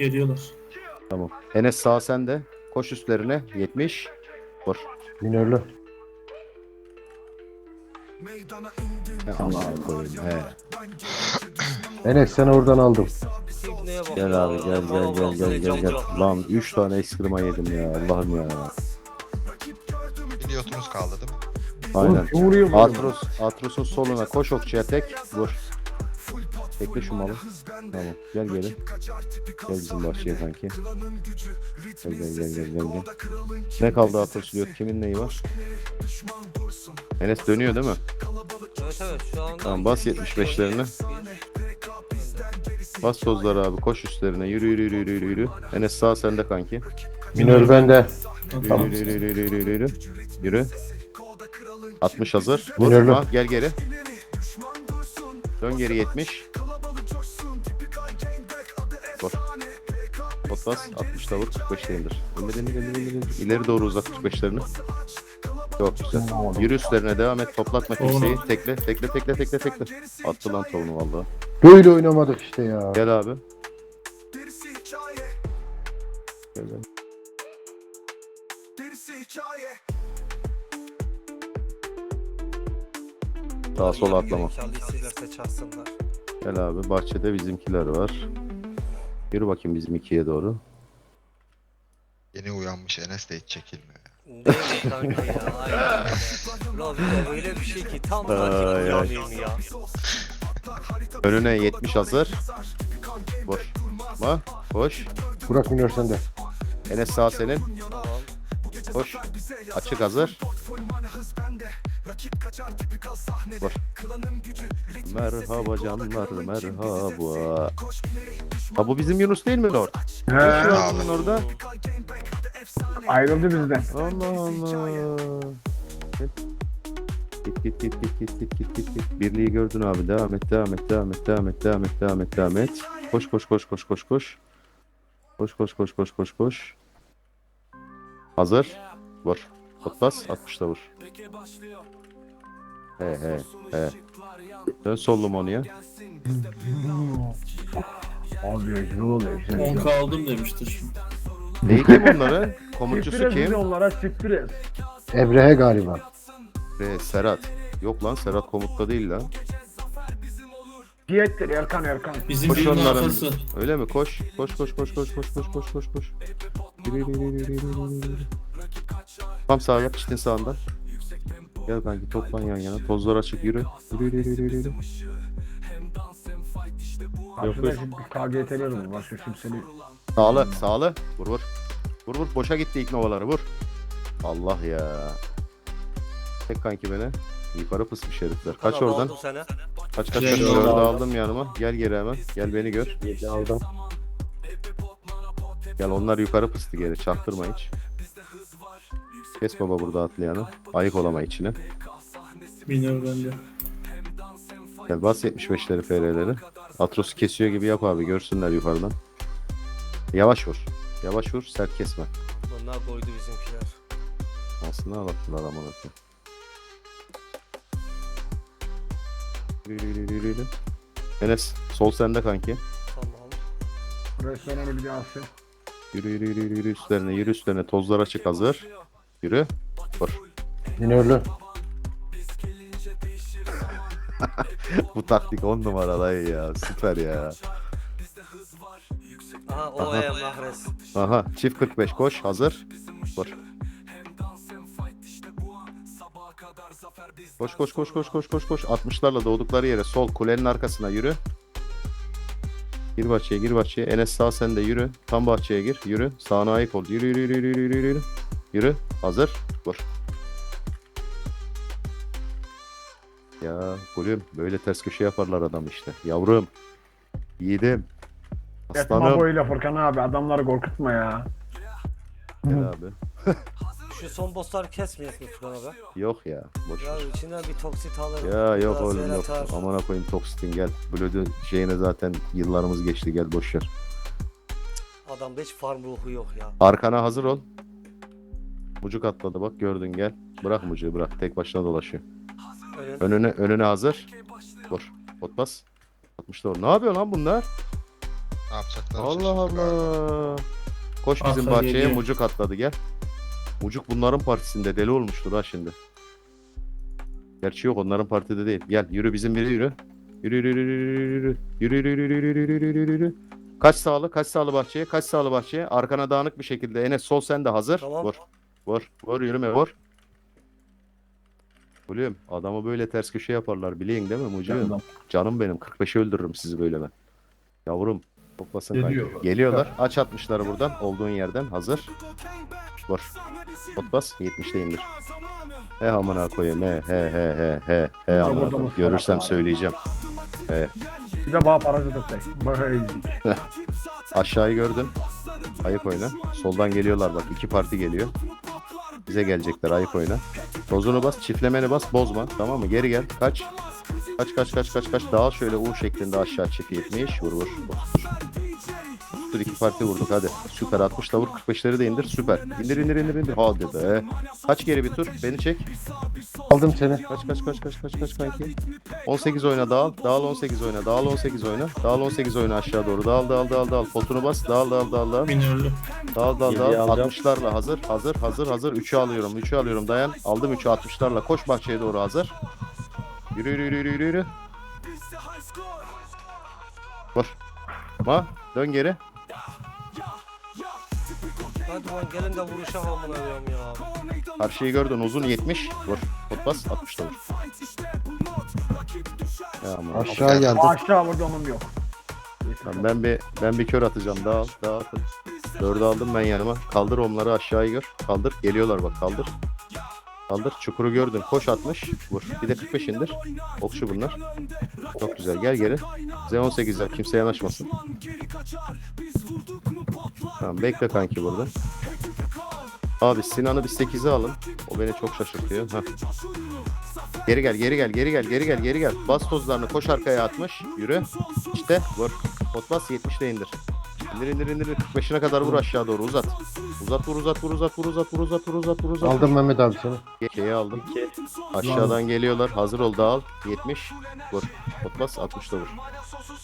Geliyorlar. Tamam. Enes sağ sende. Koş üstlerine. 70. Vur. Minörlü. He, Allah koyayım. He. Enes seni oradan aldım. Gel ya. abi gel gel gel gel gel gel. Lan 3 tane eskrima yedim ya. Allah'ım ya. Biliyotunuz kaldı değil mi? Aynen. Oğlum vuruyor? Atros, Atros'un soluna koş okçuya tek vur. Tekle şu malı. Tamam gel geri. Gel bizim bahçeye kanki. Gel gel gel gel gel. gel. Ne kaldı Atros diyor. Kimin neyi var? Enes dönüyor değil mi? Evet evet şu anda. Tamam bas 75'lerini. Bas tozları abi koş üstlerine. Yürü yürü yürü yürü yürü. Enes sağ sende kanki. Minör bende. Yürü yürü yürü yürü yürü yürü yürü. Yürü. 60 hazır. Minörlü. Vurma gel geri. Dön geri 70. Pot bas 60 da vur 45 de indir. İndir indir indir indir. indir. İleri doğru uzat 45'lerini. Çok güzel. Yürü üstlerine devam et. Toplatma kimseyi. Tekle tekle tekle tekle tekle. Attı lan tavuğunu valla. Böyle oynamadık işte ya. Gel abi. Gel abi. Sağa sola atlama. Gel abi bahçede bizimkiler var. Yürü bakayım bizim ikiye doğru. Yeni uyanmış Enes de hiç çekilmiyor. Değil kanka ya? Aynen. Ulan bir de öyle bir şey ki tam Ay, ya. Önüne 70 hazır. Boş. Ma, boş. Burak minör sende. Enes sağ senin. Tamam. Boş. Açık hazır. Boş. Merhaba canlar merhaba. Ha bu bizim Yunus değil mi Lord? Ne şu an orada? Ayrıldı bizden. Allah Allah. Git git git git git git git git git. Birliği gördün abi. Devam et, devam et, devam et, devam et, devam et, devam et, devam et. Koş koş koş koş koş koş. Koş koş koş koş koş koş. Hazır. Vur. Pot bas. 60'da vur. He he he. Dön sol Lumoni'ye. Abi ne oluyor? 10k aldım demiştir şimdi. Neyi kim onları? Komutçusu Siktir et bizi kim? onlara siktir et. Ebrehe galiba. Ee, Serhat. Yok lan Serhat komutta değil lan. Diyettir Erkan Erkan. Bizim Koş birinin onların. arkası. Öyle mi? Koş. Koş koş koş koş koş koş koş koş koş. Tam sağa yap çitin sağında. Gel kanki toplan yan yana. Tozlar açık yürü. Yürü yürü yürü yürü. Karşıda şimdi KGT'ler var. Şu kimseni. Sağlı sağlı. Vur vur. Vur vur. Boşa gitti ilk novaları vur. Allah ya. Tek kanki beni. Yukarı pısmış herifler. Kaç Tamam, oradan? aldım seni. Kaç kaç Gel kaç. oradan. Dördü aldım yanıma. Gel geri hemen. Gel beni gör. Yedi aldım. Gel onlar yukarı pıstı geri. Çaktırma hiç. Kes baba burada atlayanı. Ayık olama içine. Minör bende. Gel bas 75'leri FR'leri. Atros'u kesiyor gibi yap abi. Görsünler yukarıdan. Yavaş vur. Yavaş vur. Sert kesme. Bunlar koydu bizimkiler. Aslında ağlattılar aman akım. Yürü yürü yürü yürü. Enes sol sende kanki. Tamam. Restoranı bir daha sil. Yürü yürü yürü yürü, yürü üstlerine yürü üstlerine. Tozlar açık hazır. Yürü. Vur. Minörlü. Bu taktik 10 numara dayı ya. Süper ya. Aha o Aha. Aha çift 45 koş hazır. Vur. Koş koş koş koş koş koş koş. 60'larla doğdukları yere sol kulenin arkasına yürü. Gir bahçeye gir bahçeye. Enes sağ sen de yürü. Tam bahçeye gir. Yürü. Sağına ayık ol. Yürü yürü yürü yürü yürü yürü. Yürü. Yürü. Hazır. Vur. Ya gülüm böyle ters köşe yaparlar adam işte. Yavrum. Yiğidim. Etma Aslanım. boyuyla Furkan abi adamları korkutma ya. Gel abi. Şu son bossları kesmeyecek mi Furkan abi? Yok ya. Boş ver. Ya içinden bir toksit alırım. Ya yok biraz oğlum yer yok. atar. Amına koyayım Toxitin gel. Blood'u şeyine zaten yıllarımız geçti gel boş ver. Adamda hiç farm ruhu yok ya. Arkana hazır ol. Mucuk atladı bak gördün gel. Bırak mucuğu bırak tek başına dolaşıyor. Önün. Önüne önüne hazır. Vur. Ot bas. 60 doğru. Ne yapıyor lan bunlar? Ne yapacaklar? Allah Allah. Koş bizim Atla bahçeye mucuk atladı gel. Mucuk bunların partisinde deli olmuştur ha şimdi. Gerçi yok onların partide değil. Gel yürü bizim biri yürü. Yürü yürü yürü yürü yürü yürü yürü yürü yürü yürü yürü yürü yürü. Kaç sağlı kaç sağlı bahçeye kaç sağlı bahçeye arkana dağınık bir şekilde Enes sol sen de hazır. Tamam. Vur vur vur yürüme vur. Oğlum adamı böyle ters köşe yaparlar biliyin değil mi Mucuğum? Yandım. Canım benim 45'i öldürürüm sizi böyle ben. Yavrum toplasın kanka. Geliyor. Geliyorlar. Aç 60'ları buradan olduğun yerden hazır. Vur. Pot bas 70'te indir. He amına koyayım he he he he he he amına koyayım. Görürsem söyleyeceğim. Bir de bağ. Böyle ezdik. Aşağıyı gördün. Ayık oyna. Soldan geliyorlar bak iki parti geliyor. Bize gelecekler ayık oyna. Tozunu bas, çiftlemeni bas, bozma. Tamam mı? Geri gel. Kaç. Kaç kaç kaç kaç kaç. Dağıl şöyle U şeklinde aşağı çift 70. Vur vur. Dur iki parti vurduk hadi. Süper 60 da vur 45'leri de indir. Süper. İndir indir indir indir. Hadi be. Kaç geri bir tur. Beni çek. Aldım seni. Kaç kaç kaç kaç kaç kaç kanki. 18 oyna dağıl. Dağıl 18 oyna. Dağıl 18 oyna. Dağıl 18 oyna aşağı doğru. Dağıl dağıl dağıl dağıl. Potunu bas. Dağıl dağıl dağıl dağıl. Minörlü. Dağıl dağıl dağıl. alacağım. 60'larla hazır. Hazır hazır hazır. 3'ü alıyorum. 3'ü alıyorum. Dayan. Aldım 3'ü 60'larla. Koş bahçeye doğru hazır. Yürü yürü yürü yürü yürü. yürü. Vur. Ma. Dön geri. Hadi lan gelin de vuruşa amına koyayım ya. Karşıyı gördün. Uzun 70. Vur. Pot bas. 60 da vur. Ya aman. Aşağı geldim. Aşağı vurduğumum yok. Tamam, ben bir ben bir kör atacağım. Dağıl, dağıtın. Dördü aldım ben yanıma. Kaldır onları aşağıya gör. Kaldır. Geliyorlar bak kaldır. Kaldır. Çukuru gördün. Koş 60. Vur. Bir de 45 indir. Okçu bunlar. Çok güzel. Gel geri. Z18'ler. Kimse yanaşmasın. Tamam bekle kanki burada. Abi Sinan'ı bir 8'e alın. O beni çok şaşırtıyor. Heh. Geri gel, geri gel, geri gel, geri gel, geri gel. Bas tozlarını koş arkaya atmış. Yürü. İşte vur. Pot bas 70'te indir. İndir indir indir. 45'ine kadar vur aşağı doğru uzat. Uzat vur uzat vur uzat vur uzat vur uzat vur uzat vur uzat. Aldım Mehmet abi seni. Şeyi aldım. 2. Aşağıdan geliyorlar. Hazır ol dağıl. 70. Vur. Pot bas 60'da vur.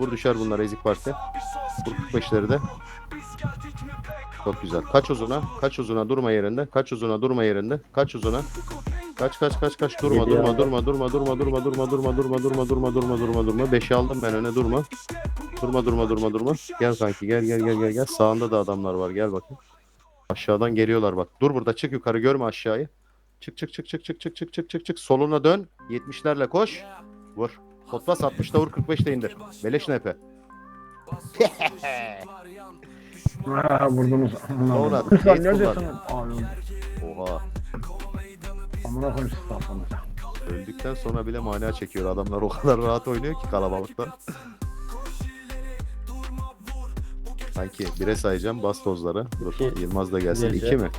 Vur düşer bunlar ezik parti. Vur 45'leri de. Çok güzel. Kaç uzuna? Kaç uzuna durma yerinde. Kaç uzuna durma yerinde. Kaç uzuna? Kaç kaç kaç kaç durma durma durma durma durma durma durma durma durma durma durma durma durma durma 5'i aldım ben öne durma. Durma durma durma durma. Gel kanki gel gel gel gel gel. Sağında da adamlar var gel bakayım. Aşağıdan geliyorlar bak. Dur burada çık yukarı görme aşağıyı. Çık çık çık çık çık çık çık çık çık çık. Soluna dön. 70'lerle koş. Vur. Potbas 60'da vur 45'te indir. Beleş nepe. Ha vurdunuz. Sen geç neredesin? kullan. Abi, Oha. Amına koyayım siz kafanıza. Öldükten sonra bile mana çekiyor. Adamlar o kadar rahat oynuyor ki kalabalıkta. Sanki bire sayacağım bas tozları. Dur İki. Yılmaz da gelsin. Gece. İki mi?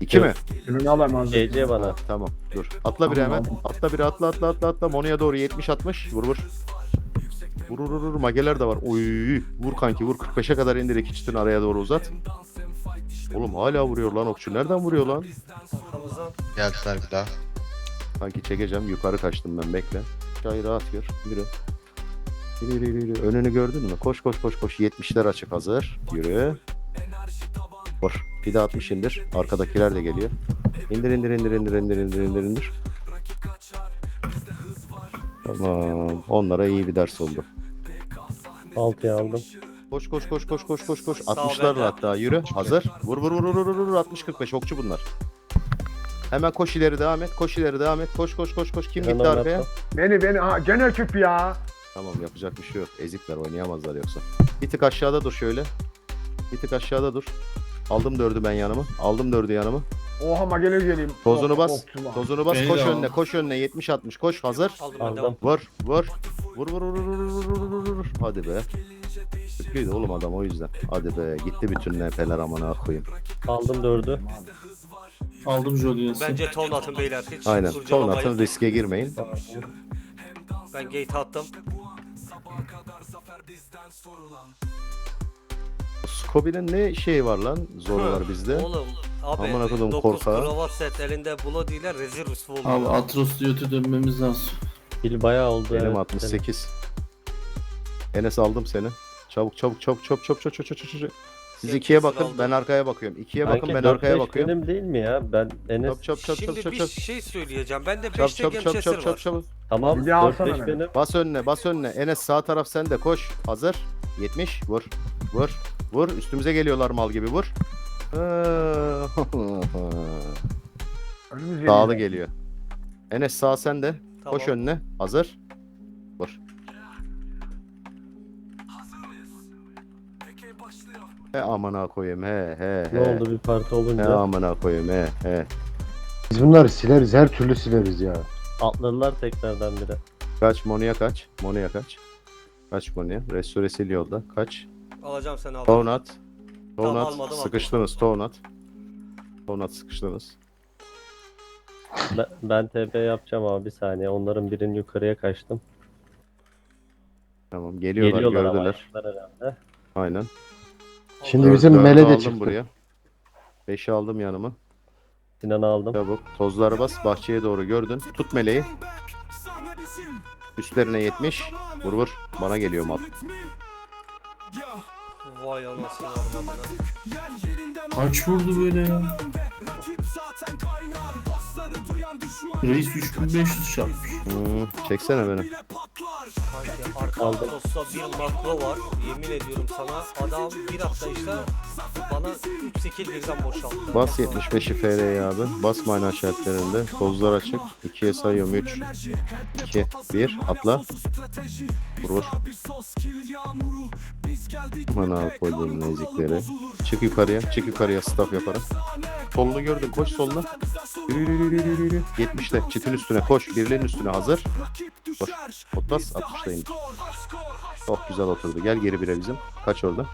İki mi? Ürünü alayım az. GC bana. Ha, tamam dur. Atla biri hemen. Atla biri atla atla atla atla. Mono'ya doğru 70-60. Vur vur. Vur vur vur. vur. Mageler de var. Oy. Vur kanki vur. 45'e kadar indir iki çıtın araya doğru uzat. Oğlum hala vuruyor lan okçu. Nereden vuruyor lan? Geldiler bir daha. Sanki çekeceğim. Yukarı kaçtım ben. Bekle. Çay rahat gör. Yürü. Yürü yürü yürü. Önünü gördün mü? Koş koş koş koş. 70'ler açık hazır. Yürü. Vur. Bir de 60 indir. Arkadakiler de geliyor. İndir indir indir indir indir indir indir indir. Tamam. Onlara iyi bir ders oldu. 6'ya aldım. Koş koş koş koş koş koş koş. Sağ ol 60'larla beyler. hatta yürü. Hazır. Vur vur vur vur vur vur. 60 45 okçu bunlar. Hemen koş ileri devam et. Koş ileri devam et. Koş koş koş koş. Kim Ben gitti arkaya? Beni beni ha gene küp ya. Tamam yapacak bir şey yok. Ezikler oynayamazlar yoksa. Bir tık aşağıda dur şöyle. Bir tık aşağıda dur. Aldım dördü ben yanıma. Aldım dördü yanıma. Oha magele geleyim. Tozunu oh, bas. Oh, Tozunu bas. Koş önüne. Koş önüne. 70 60. Koş. Hazır. Aldım ben devam. Vur. Vur. Vur vur vur vur vur vur vur, vur. Hadi be. Kötüydü oğlum adam o yüzden. Hadi be. Gitti bütün NP'ler amına koyayım. Aldım dördü. Aldım Jolie'si. Bence tone atın beyler. Hiç Aynen. duracağım Son ama atın riske girmeyin. Ben gate attım. Scobie'nin ne şeyi var lan? Zoru var bizde. Oğlum abi Aman akıllım 9 korkağı. kravat set elinde Bloody'ler rezil rüsva oluyor. Abi Atros Diyot'u dönmemiz lazım. Pil bayağı oldu. Benim evet. 68. Enes aldım seni. Çabuk çabuk çabuk çabuk çabuk çabuk çabuk çabuk. çabuk. Siz ikiye bakın ben arkaya bakıyorum. İkiye bakın Sanki ben 4-5 arkaya bakıyorum. benim değil mi ya? Ben Enes Çap çap çap çap Şimdi çap bir çap. şey söyleyeceğim. Bende Çap 5 çap çap çap var. çap çap. tamam Bir daha alsana 4-5 beni. benim. Bas önüne bas önüne. Enes sağ taraf sende koş. Hazır. 70 vur. Vur. Vur. Üstümüze geliyorlar mal gibi vur. Önümüz Sağlı geliyor. Enes sağ sende. Tamam. Koş önüne. Hazır. He amına koyayım he he he. Ne oldu bir parti He olunca amına koyayım he he. Biz bunları sileriz. Her türlü sileriz ya. atladılar tekrardan biri. Kaç Monu'ya kaç. Monu'ya kaç. Kaç Monu'ya. Restoresil yolda. Kaç. Alacağım seni abi. Town at. Tamam, at. Sıkıştınız. Town at. Sıkıştınız. Ben, ben TP yapacağım abi bir saniye. Onların birinin yukarıya kaçtım. Tamam geliyorlar, Geliyorlar ama gördüler. yaptılar herhalde. Aynen. Şimdi Dört- bizim dördü mele de aldım çıktı. buraya. Beşi aldım yanıma. Sinan'ı aldım. Çabuk. Tozlara bas. Bahçeye doğru gördün. Tut meleği. Üstlerine 70. Vur vur. Bana geliyor mal. Vay anasını. Kaç vurdu böyle ya? Reis 3500 çarpmış. Hmm, çeksene beni. Kanki arka Aldım. posta bir makro var. Yemin ediyorum sana. Adam bir hafta işte bana 3 skill birden boşalttı. Bas 75'i FR'ye abi. Bas mana işaretlerinde. Tozlar açık. 2'ye sayıyorum. 3, 2, 1. Atla. Vur vur. Mana koyduğum nezikleri. Çık yukarıya. Çık yukarıya staff yaparak. Solunu gördün. Koş soluna. Yürü yürü yürü yürü. 70'le. Çitin üstüne koş. Birliğin üstüne hazır. Koş. Otlas 60'la indir. Çok güzel oturdu. Gel geri bire bizim. Kaç orada.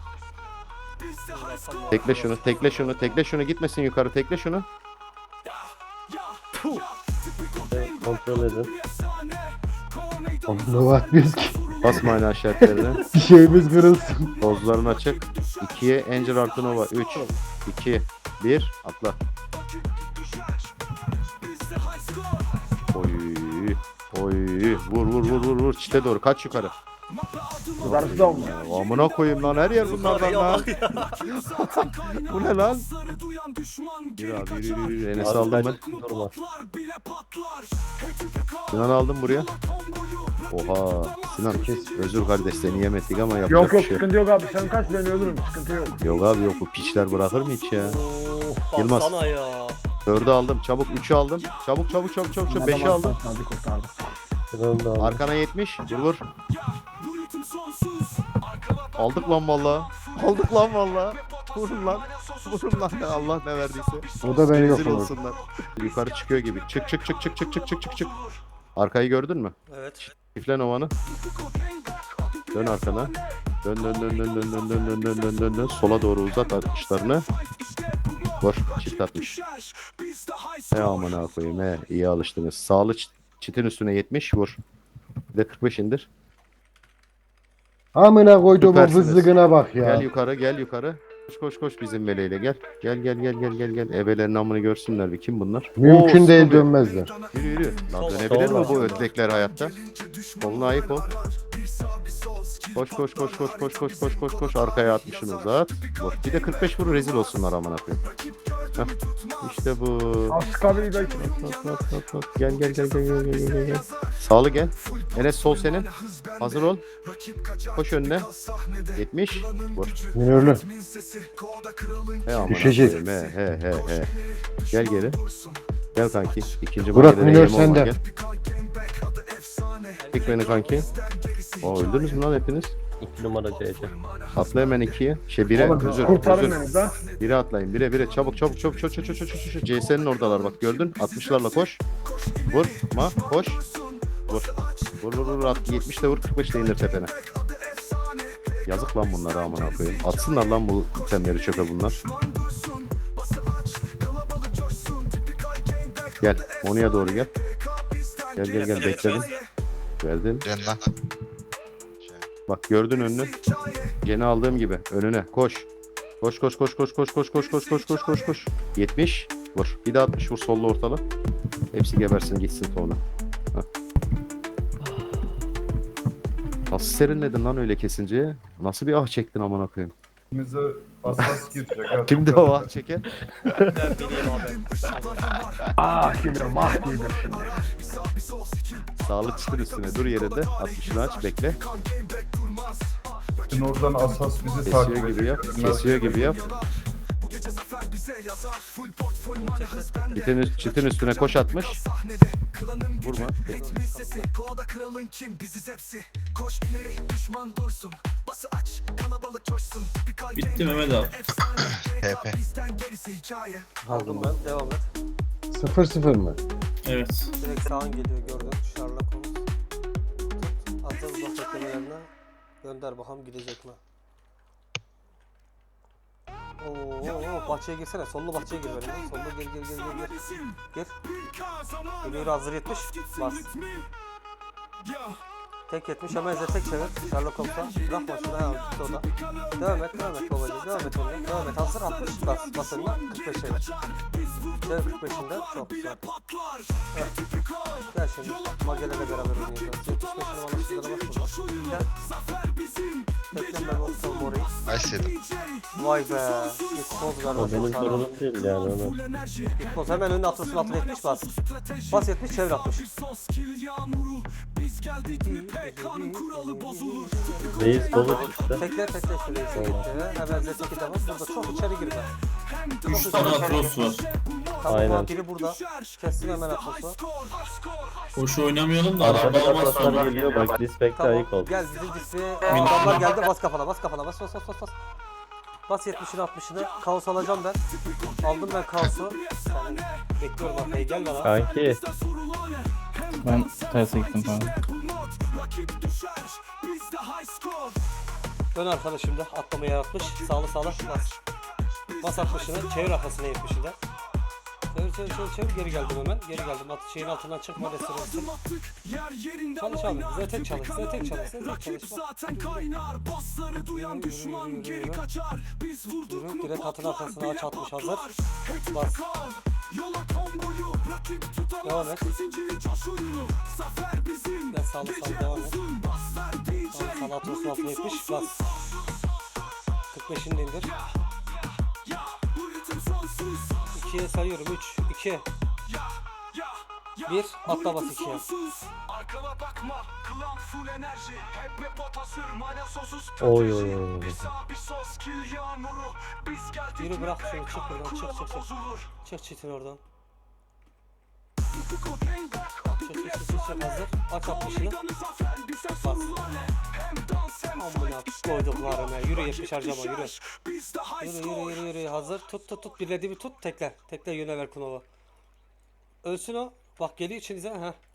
Tekle şunu, tekle şunu, tekle şunu. Gitmesin yukarı, tekle şunu. Kontrol edin. Ne bakmıyoruz ki? Basma aynı işaretlerine. Bir şeyimiz kırılsın. Tozların açık. 2'ye Angel artı Nova. 3, 2, 1. Atla. Vur vur vur vur vur. Çite doğru. Kaç yukarı. Da olmuş. Ya, Amına koyayım lan. Her yer bunlardan lan. Bu ne lan? Yürü abi yürü yürü yürü. Enes Abi aldım ben. Sinan aldım buraya. Oha. Sinan özür kardeş seni yemedik ama yapacak Yok bir yok şey yok. sıkıntı yok abi. Sen kaç ben ölürüm. Sıkıntı yok. Yok abi yok bu piçler bırakır mı hiç ya? Oh, Yılmaz. baksana ya. Dördü aldım. Çabuk üçü aldım. Çabuk çabuk çabuk çabuk. çabuk. Beşi aldım. Hadi kurtardım. Arkana 70. Vur vur. Aldık lan valla. Aldık lan valla. Vurun lan. Vurun lan. Allah ne verdiyse. O da beni yok olur. olsunlar. Yukarı çıkıyor gibi. Çık çık çık çık çık çık çık çık çık. Arkayı gördün mü? Evet. Çifle Nova'nı. Dön arkana. Dön dön dön dön dön dön dön dön dön dön dön dön. Sola doğru uzat atışlarını. Vur. Çift atmış. He amına koyayım he. İyi alıştınız. Sağlı çit- çitin üstüne 70 vur. Bir de 45 indir. Amına koyduğumun Süpersiniz. vızlıgına bak Gel ya. yukarı gel yukarı. Koş koş koş bizim meleğiyle gel. Gel gel gel gel gel gel. Ebelerin amını görsünler bir. Kim bunlar? Mümkün Oo, değil dönmezler. Yürü yürü. Lan dönebilir mi bu ödlekler hayatta? Koluna ayık ol. Koş koş koş koş koş koş koş koş koş arkaya atmışsın uzat. Vur. Bir de 45 vurur rezil olsunlar amına koyayım. İşte bu. Askabili belki. Hop, hop, hop, hop. Gel gel gel gel gel gel gel gel. Sağlı gel. Enes sol senin. Hazır ol. Koş önüne. 70. Vur. Minörlü. He amına Düşecek. He he he he. Gel geri. Gel kanki. İkinci Murat, mahallede minör yem olma, sende. gel. Beni kanki. Aa öldünüz mü lan hepiniz? İki numara CC. Atla hemen ikiye. Şey bire. Özür. Kurtarın özür. beni lan. Atlayın. Bire bire. Çabuk çabuk çabuk çabuk çabuk çabuk çabuk. çabuk. CS'nin oradalar bak gördün. 60'larla koş. Vur. Ma. Koş. Vur. Vur vur vur. At. 70 de vur. 45 de indir tepene. Yazık lan bunlara amına koyayım. Atsınlar lan bu itemleri çöpe bunlar. Gel. Monu'ya doğru gel. Gel gel gel bekledim. Verdim. Gel lan. Bak gördün önünü. Gene aldığım gibi önüne koş. Koş koş koş koş koş koş koş koş koş koş koş koş. 70 vur. Bir de 60 vur sollu ortalı. Hepsi gebersin gitsin sonra. Nasıl serinledin lan öyle kesince? Nasıl bir ah çektin amına koyayım? Bize hassas girecek. Kimdi o ah çeken? Ah gidiyorum ah gidiyorum şimdi. Sağlık çıtır üstüne dur yerinde. 60'ını aç bekle. Şimdi oradan asas bizi takip Kesiyor gibi yap. Kesiyor gibi yap. Çitin, üst- çitin üstüne koş atmış. Vurma. Bitti Mehmet abi. TP. Aldım ben. Devam et. 0-0 mı? Evet. Direkt sağın geliyor gördün. Şarla konu. Atıl uzak beklemelerine. Gönder bakalım gidecek mi? Oo, bahçeye girsene. Sollu bahçeye gir benimle. Sollu gir gir gir gir gir. Gir. Geliyor hazır 70. Bas. Tek 70 hemen Z tek çevir. Sherlock Holmes'a. Bırakma şunu ha gitti o da. Devam et devam et babacığım. Devam et onunla. Devam et. Hazır 60. Bas. Bas önüne. 45 çevir. Dev 45'inde. Çok güzel. Evet. Gel şimdi. Magel'le beraber oynayacağız. 75'ini bana şunlara bas. Gel. Bekle ben olsam orayı. Yedim. Vay be. Gitmez O galiba. benim sorunum değil yani. Gitmez. Hemen önüne atılsın atıl 70 bas. Bas 70 çevir 60. Reis solu çıktı. Tekle tekle şurayı tekle. Hemen Z2'de bas. Burada çok içeri girme. 3 tane Atros var. Tamam Aynen. biri burada. Kessin hemen atılsın. Boş oynamayalım da Arkada arada olmaz kaslar sonra. geliyor bak dispekte Tamam. ayık ol. Gel bizim display. Adamlar geldi bas kafana bas kafana bas bas bas bas bas. Bas 70'ini 60'ını. Kaos alacağım ben. Aldım ben kaosu. Sen bekliyorum bak hey gel bana. Kanki Ben terse gittim pardon. Ön arkada şimdi atlama yaratmış. Sağlı sağlı bas. Bas 60'ını çevir arkasına 70'ine. Çevir çevir çevir çevir geri geldim hemen. Geri geldim. At şeyin altından çıkma restoransı. Çalış abi. Bize tek çalış. Bize tek çalış. Bize tek çalış. Bak. Yürü, yürü, yürü, yürü. Yürü, direkt atın arkasına aç atmış hazır. Bas. Devam et. Gel sağlı sağlı devam et. Tamam sağlı atıyorsun altına 70. Bas. 45'ini de indir. 2'ye sayıyorum. 3, 2, 1. Atla bas 2'ye. oy oy oy. Yürü bırak şunu çık buradan çık çık çık. Çık çitin oradan. Çık çık çık çık çık hazır. Aç 60'ını. Bas. Amına koyduklarım ya. Yürü 70 harcama yürü. Yürü yürü yürü yürü hazır. Tut tut tut. Birlediğimi tut tekle. Tekle yöne ver Kunova. Ölsün o. Bak geliyor içinize. Heh.